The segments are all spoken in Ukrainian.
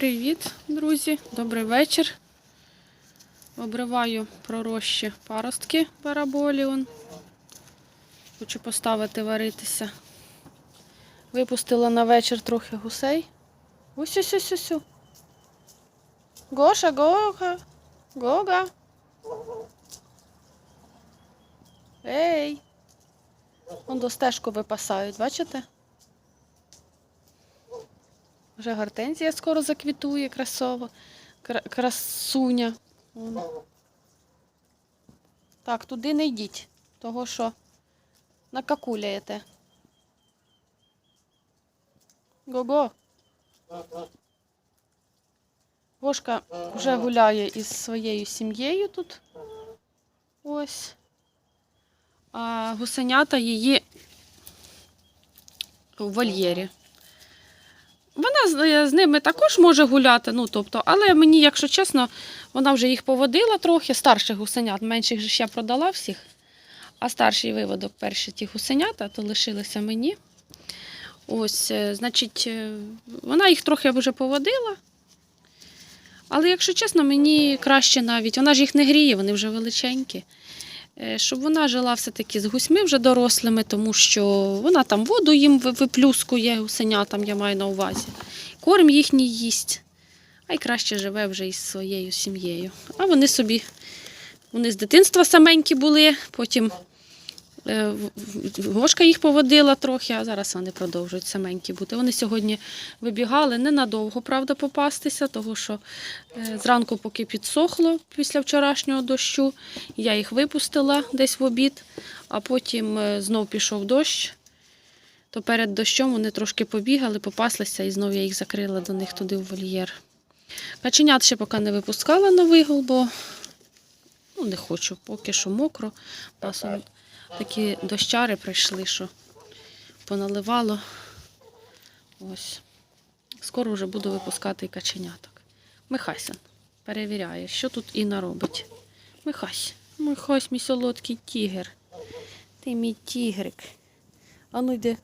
Привіт, друзі! Добрий вечір. Обриваю пророщі паростки бараболіон. Хочу поставити варитися. Випустила на вечір трохи гусей. ось Гоша, Гога. Гога. Ей. Вон до стежку випасають, бачите? Вже гортензія скоро заквітує красово. Красуня. Так, туди не йдіть, того що накакуляєте. Го-го. Гошка вже гуляє із своєю сім'єю тут. Ось. А гусенята її у вольєрі. Вона з, ними також може гуляти, ну тобто, але мені, якщо чесно, вона вже їх поводила трохи, старших гусенят, менших ж я продала всіх, а старший виводок, перші ті гусенята, то лишилися мені. Ось, е, значить, е, вона їх трохи вже поводила. Але, якщо чесно, мені краще навіть, вона ж їх не гріє, вони вже величенькі. Е, Щоб вона жила все-таки з гусьми вже дорослими, тому що вона там воду їм виплюскує, гусеня там я маю на увазі. Корм їхній їсть, а й краще живе вже із своєю сім'єю. А вони собі, вони з дитинства саменькі були, потім Гошка їх поводила трохи, а зараз вони продовжують саменькі бути. Вони сьогодні вибігали ненадовго, правда, попастися, тому що е, зранку, поки підсохло після вчорашнього дощу, я їх випустила десь в обід, а потім е, знов пішов дощ. То перед дощом вони трошки побігали, попаслися і знов я їх закрила до них туди в вольєр. Каченят ще поки не випускала на вигул, бо ну, не хочу, поки що мокро. Такі дощари прийшли, що поналивало. Ось. Скоро вже буду випускати і каченяток. Михайся перевіряє, що тут Інна робить. Михась, Михась, мій солодкий тігр. Ти мій тігрик. Ану йди,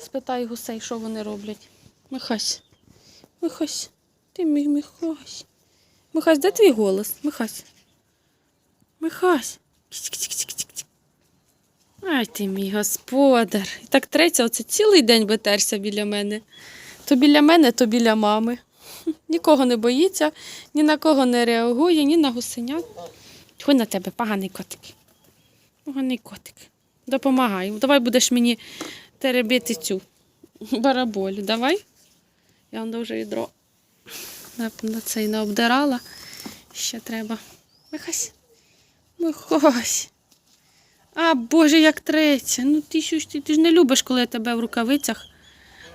спитай гусей, що вони роблять. Михась, Михась, ти мій Михась. Михась, де твій голос? Михась. Михась. Кіць-кіць-кіць-кіць. Ай ти мій господар. І так треться, оце цілий день битерся біля мене. То біля мене, то біля мами. Нікого не боїться, ні на кого не реагує, ні на гусенят. Тьфу на тебе, поганий котик. Поганий котик. Допомагай. Давай будеш мені теребити цю бараболю. Давай. Я вам дуже відро на, на цей не обдирала. Ще треба. Михась. Михась. А, Боже, як треться. Ну ти що ти, ти ж не любиш, коли я тебе в рукавицях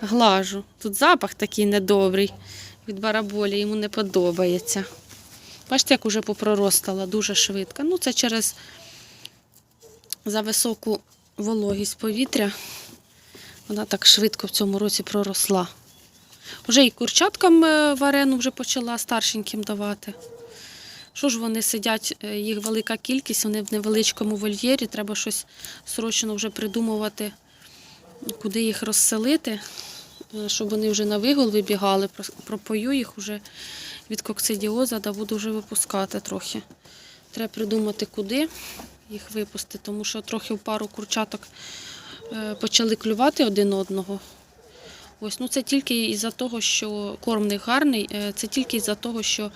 глажу. Тут запах такий недобрий від бараболі, йому не подобається. Бачите, як уже попроростала дуже швидко. Ну, це через за високу вологість повітря. Вона так швидко в цьому році проросла. Вже і курчаткам е, варену вже почала старшеньким давати. Що ж вони сидять, е, їх велика кількість, вони в невеличкому вольєрі, треба щось срочно вже придумувати, куди їх розселити, е, щоб вони вже на вигул вибігали. Пропою їх вже від коксидіоза, да буду вже випускати трохи. Треба придумати, куди їх випустити, тому що трохи в пару курчаток е, почали клювати один одного. Ось, ну це тільки із-за того, що корм них гарний, е, це тільки із-за того, що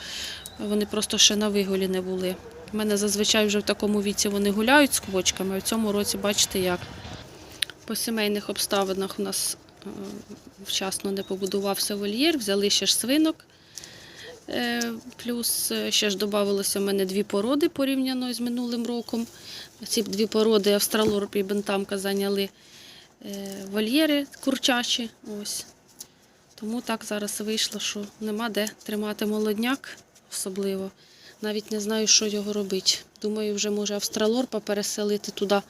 вони просто ще на вигулі не були. У мене зазвичай вже в такому віці вони гуляють з квочками, а в цьому році бачите як. По сімейних обставинах у нас е, вчасно не побудувався вольєр, взяли ще ж свинок. Е, Плюс ще ж додавалося в мене дві породи порівняно з минулим роком. Ці дві породи австралорп і бентамка зайняли вольєри курчачі. Ось. Тому так зараз вийшло, що нема де тримати молодняк особливо. Навіть не знаю, що його робити. Думаю, вже може австралорпа переселити туди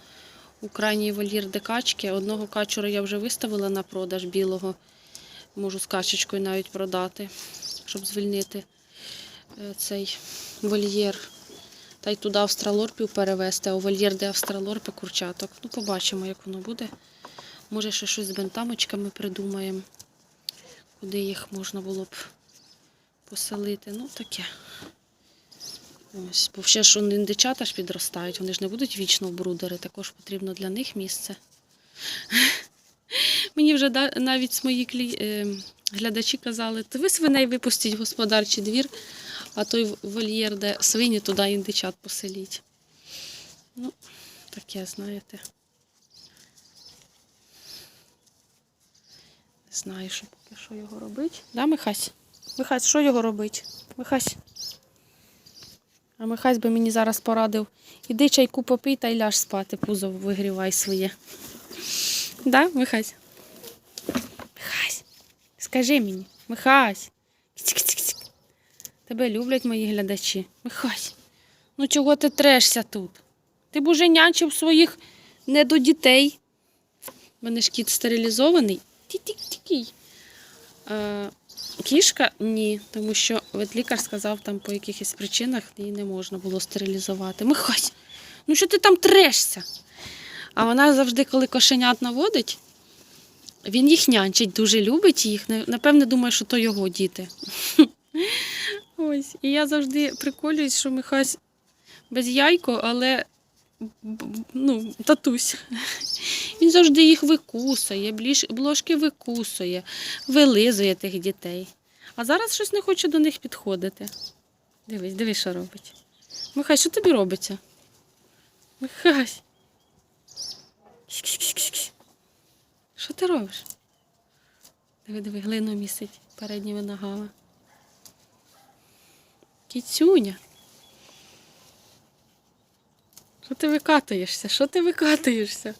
у крайній вольєр, де качки. Одного качура я вже виставила на продаж білого. Можу з качечкою навіть продати, щоб звільнити е, цей вольєр. Та й туди австралорпів перевезти, а у вольєр, де австралорпи, курчаток. Ну, побачимо, як воно буде. Може, ще щось з бентамочками придумаємо, куди їх можна було б поселити. Ну, таке. Ось, бо ще ж індичата ж підростають, вони ж не будуть вічно в брудери, також потрібно для них місце. Мені вже навіть мої клі... е, глядачі казали, то ви свиней випустіть в господарчий двір, а той вольєр, де свині, туди індичат поселіть. Ну, таке, знаєте. Знаю, що поки що його робить. Да, Михась? Михась, що його робить? Михась. А Михась би мені зараз порадив. Іди чайку попий та й ляж спати, пузо вигрівай своє. Да, Михась? Михась, скажи мені, Михась. Тебе люблять мої глядачі. Михась, ну чого ти трешся тут? Ти б уже нянчив своїх не до дітей. У мене ж кіт стерилізований. Ті-ті-ті-кій. Е, Кішка ні, тому що ветлікар сказав, там по якихось причинах її не можна було стерилізувати. Михась, ну що ти там трешся? А вона завжди, коли кошенят наводить, він їх нянчить, дуже любить їх. Напевне, думає, що то його діти. Ось. І я завжди приколююсь, що Михась без яйко, але ну, татусь. Він завжди їх викусує, бложки викусує, вилизує тих дітей. А зараз щось не хоче до них підходити. Дивись, дивись, що робить. Михай, що тобі робиться? Михай. Що ти робиш? Диви, диви, глину місить передніми ногами. Кіцюня. Що ти викатуєшся? Що ти викатуєшся?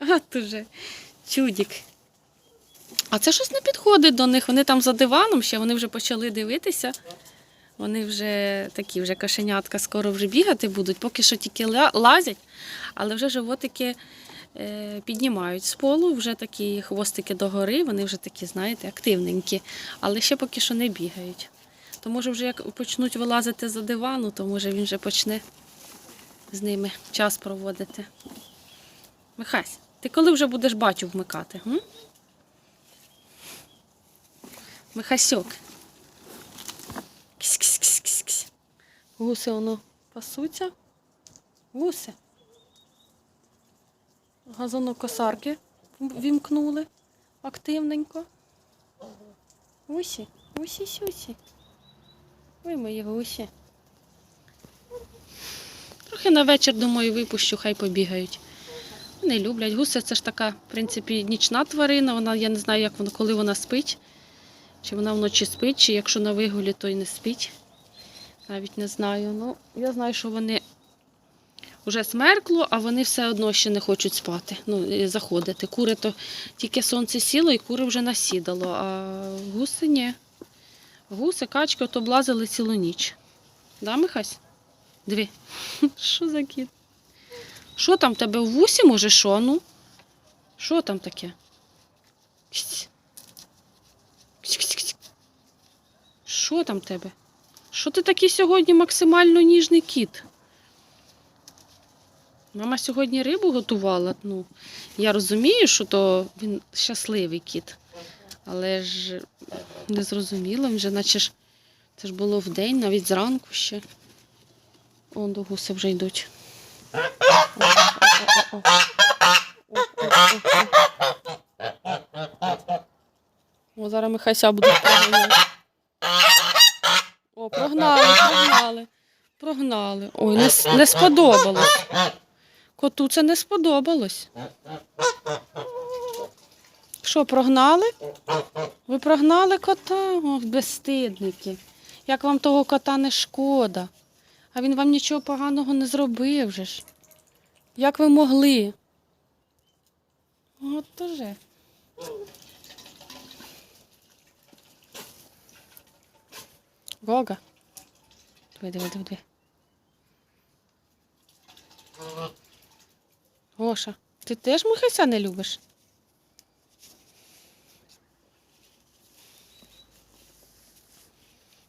От уже. Чудік. А це щось не підходить до них. Вони там за диваном ще, вони вже почали дивитися. Вони вже такі, вже кошенятка скоро вже бігати будуть, поки що тільки лазять, але вже животики е, піднімають з полу, вже такі хвостики догори, вони вже такі, знаєте, активненькі, але ще поки що не бігають. То може вже як почнуть вилазити за дивану, то може він вже почне з ними час проводити. Михась, ти коли вже будеш батю вмикати? М? Михасьок. Ксь-ксь-ксь-ксь-ксь. Гуси воно пасуться. Гуси. Газонокосарки вімкнули активненько. Гусі, гусі сюсі. Ой, мої гусі. Трохи на вечір, думаю, випущу, хай побігають. Не люблять. Гуси це ж така, в принципі, нічна тварина. Вона, я не знаю, як вона, коли вона спить. Чи вона вночі спить, чи якщо на вигулі, то й не спить. Навіть не знаю. Ну, я знаю, що вони вже смеркло, а вони все одно ще не хочуть спати, ну, заходити. Кури то тільки сонце сіло і кури вже насідало, а гуси ні. Гуси, качки от облазили цілу ніч. Да, Михась? Дві. Що за кіт? Що там тебе в вусі, може, що? Ну? Що там таке? Що там тебе? Що ти такий сьогодні максимально ніжний кіт? Мама сьогодні рибу готувала. Ну, я розумію, що то він щасливий кіт. Але ж не зрозуміло, він же наче ж це ж було вдень, навіть зранку ще. Он до гуси вже йдуть. О, зараз Михайся будуть проганяти. О, прогнали, прогнали. Прогнали. Ой, не, не сподобалось. Коту це не сподобалось. Що, прогнали? Ви прогнали кота? Ох, безстидники. Як вам того кота не шкода? А він вам нічого поганого не зробив же ж. Як ви могли? От то же. Гога. Диви, диви, диви. Гоша, ти теж Михайся не любиш?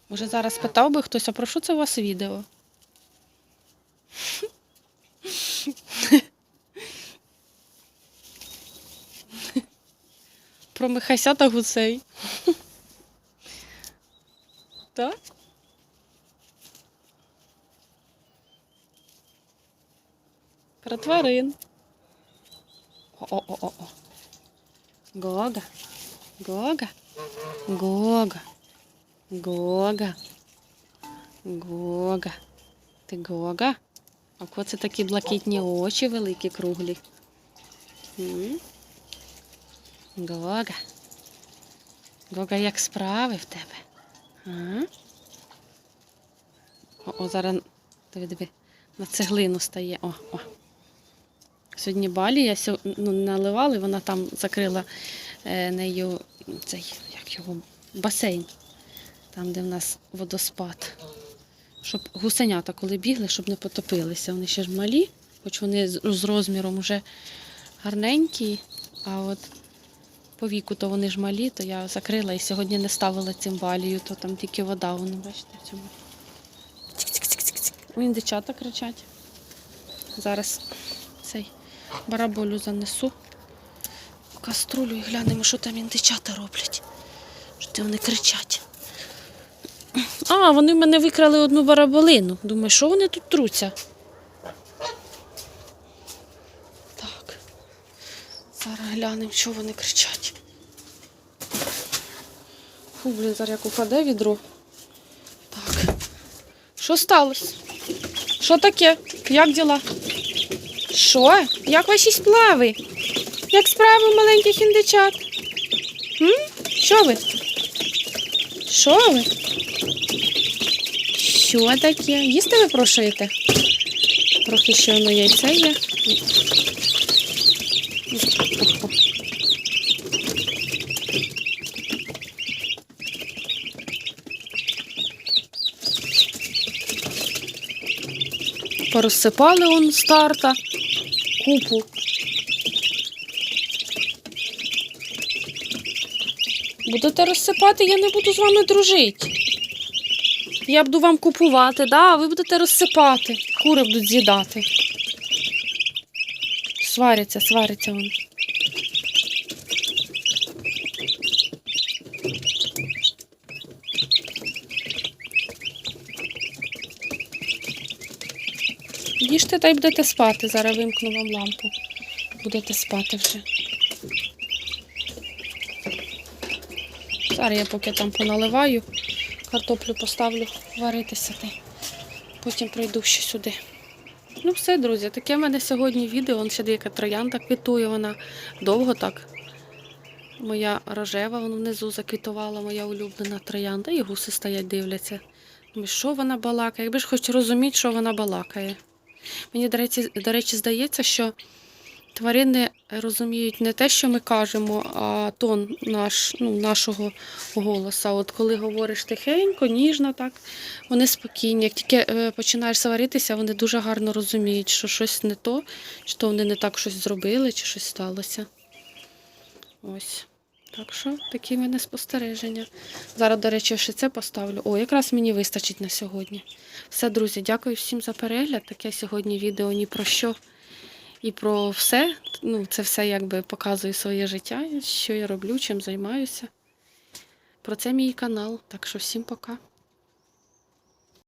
Може, зараз питав би хтось, а про що це у вас відео? Про Михайся та гусей. Так? Про тварин. О-о-о-о. Гога. Гога. Гога. Гога. Гога. Ти Гога? А це такі блакитні очі великі, круглі? М? Гога. Гога, як справи в тебе? О, о, зараз диви, диви, на цеглину стає. О, о. Сьогодні балі я сьо... ну, наливали, вона там закрила е, нею цей, як його, басейн, там, де в нас водоспад. Щоб гусенята, коли бігли, щоб не потопилися. Вони ще ж малі, хоч вони з розміром вже гарненькі, а от по віку то вони ж малі, то я закрила і сьогодні не ставила цим балію, то там тільки вода, воно, бачите, в цьому. Цик-цик-цик-цик. Індичата кричать. Зараз цей бараболю занесу в каструлю і глянемо, що там індичата роблять. Що вони кричать. А, вони в мене викрали одну бараболину. Думаю, що вони тут труться? Зараз глянемо, що вони кричать. Фу, блін, зараз як упаде відро. Так. Що сталося? Що таке? Як діла? Що? Як ваші сплави? Як справи маленьких індичат? М? Що ви? Що ви? Що таке? Їсти ви прошуєте? Трохи ще воно яйце є. Порозсипали он старта, купу. Будете розсипати, я не буду з вами дружити. Я буду вам купувати, да, а ви будете розсипати. Кури будуть з'їдати. Сваряться, сваряться вони. Їжте та й будете спати. Зараз вимкну вам лампу. Будете спати вже. Зараз я поки там поналиваю, картоплю поставлю варитися. Та потім прийду ще сюди. Ну все, друзі, таке в мене сьогодні відео. Вон ще деяка троянда квітує, вона довго так. Моя рожева вон внизу заквітувала, моя улюблена троянда, і гуси стоять, дивляться. Що вона балакає? Якби ж хоч розуміти, що вона балакає. Мені, до речі, до речі, здається, що тварини розуміють не те, що ми кажемо, а тон наш, ну, нашого голоса. От коли говориш тихенько, ніжно, так, вони спокійні. Як тільки е, починаєш сваритися, вони дуже гарно розуміють, що щось не то, що вони не так щось зробили, чи щось сталося. Ось. Так що такі в мене спостереження. Зараз, до речі, ще це поставлю. О, якраз мені вистачить на сьогодні. Все, друзі, дякую всім за перегляд. Таке сьогодні відео ні про що і про все. Ну, це все якби показує своє життя, що я роблю, чим займаюся. Про це мій канал. Так що всім пока.